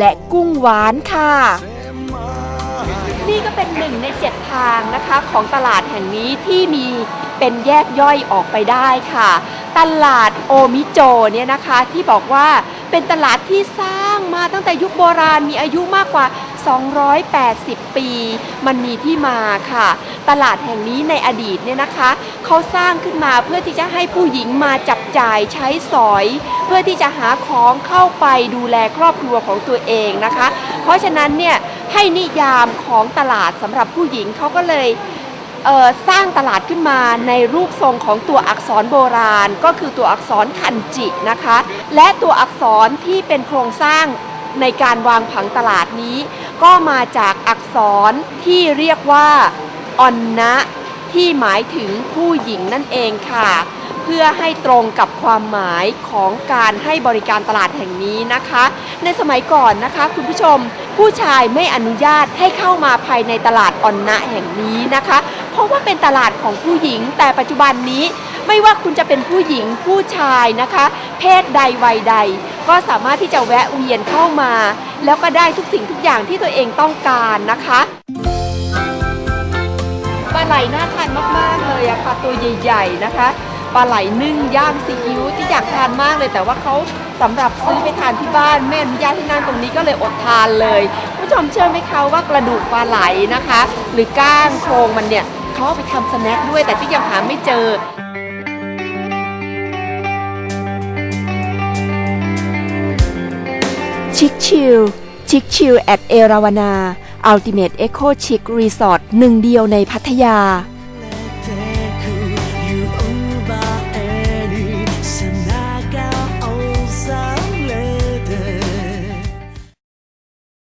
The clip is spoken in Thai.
และกุ้งหวานค่ะ นี่ก็เป็นหนึ่งในเจ็ดทางนะคะของตลาดแห่งนี้ที่มีเป็นแยกย่อยออกไปได้ค่ะ ตลาดโอมิโจเนี่ยนะคะที่บอกว่าเป็นตลาดที่สร้างมาตั้งแต่ยุคโบราณมีอายุมากกว่า 280 ปี มันมีที่มาค่ะ ตลาดแห่งนี้ในอดีตเนี่ยนะคะเขาสร้างขึ้นมาเพื่อที่จะให้ผู้หญิงมาจับจ่ายใช้สอย เพื่อที่จะหาของเข้าไปดูแลครอบครัวของตัวเองนะคะ เพราะฉะนั้นเนี่ยให้นิยามของตลาดสำหรับผู้หญิงเขาก็เลยเสร้างตลาดขึ้นมาในรูปทรงของตัวอักษรโบราณ ก็คือตัวอักษรคันจินะคะ และตัวอักษรที่เป็นโครงสร้าง ในการวางผังตลาดนี้ ก็มาจากอักษรที่เรียกว่าออนนะที่หมายถึงผู้หญิงนั่นเองค่ะ เพื่อให้ตรงกับความหมายของการให้บริการตลาดแห่งนี้นะคะ ในสมัยก่อนนะคะ คุณผู้ชม ผู้ชายไม่อนุญาตให้เข้ามาภายในตลาดออนนะแห่งนี้นะคะ เพราะว่าเป็นตลาดของผู้หญิง แต่ปัจจุบันนี้ไม่ว่าคุณจะเป็นผู้หญิงผู้ชายนะคะ เพศใดวัยใด ก็สามารถที่จะแวะเวียนเข้ามา แล้วก็ได้ทุกสิ่งทุกอย่างที่ตัวเองต้องการนะคะปลาไหลน่าทานมากๆเลยอะค่ะตัวใหญ่ ๆนะคะปลาไหลนึ่งย่างซีอิ๊วที่อยากทานมากเลย แต่ว่าเขาสำหรับซื้อไปทานที่บ้านไม่อนุญาตให้นั่งตรงนี้ก็เลยอดทานเลยผู้ชมเชื่อไหมคะว่ากระดูกปลาไหลนะคะ หรือก้างโครงมันเนี่ยเขาเอาไปทำสแน็คด้วยแต่ที่ยังหาไม่เจอ ชิคชิลชิคชิลแอดเอราวนาอัลติเมทเอโคชิครีสอร์ทหนึ่งเดียวในพัทยา